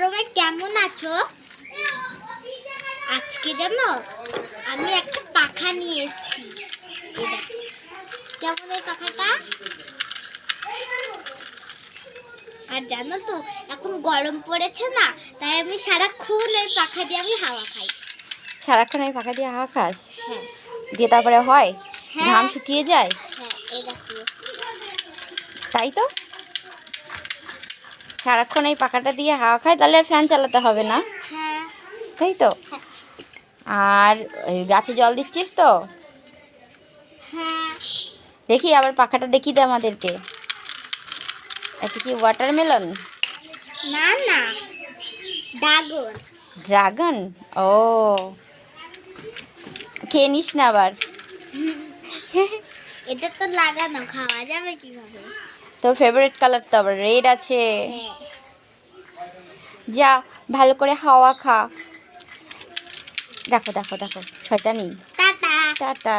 গরমে কেমন আছো? আজকে জানো আমি একটা পাখা নিয়ে এসেছি। কেমন এই পাখাটা? আর জানো তো এখন গরম পড়েছে না তাই আমি সারাক্ষণ এই পাখা দিয়ে আমি হাওয়া খাই। সারাক্ষণ ওই পাখা দিয়ে হাওয়া খাস? হ্যাঁ। দিয়ে তারপরে হয়? হ্যাঁ। ঘাম শুকিয়ে যায়? হ্যাঁ এই দেখো। তাই তো? সারাক্ষণ এই পাখাটা দিয়ে হাওয়া খায় তাহলে আর ফ্যান চালাতে হবে না। হ্যাঁ। তাই তো? আর ওই গাছে জল দিচ্ছিস তো? হ্যাঁ। দেখি আবার পাখাটা দেখি দে আমাদেরকে। এটা কি ওয়াটারমেলন না না। ড্রাগন ড্রাগন ও। খেয়ে নিস না আবার। এটা তো লাগানো খাওয়া যাবে কীভাবে? তোর ফেভারিট কালার তো আবার রেড আছে। হ্যাঁ। যা ভালো করে হাওয়া খা। দেখো দেখো দেখো শয়তানি। নেই টাটা।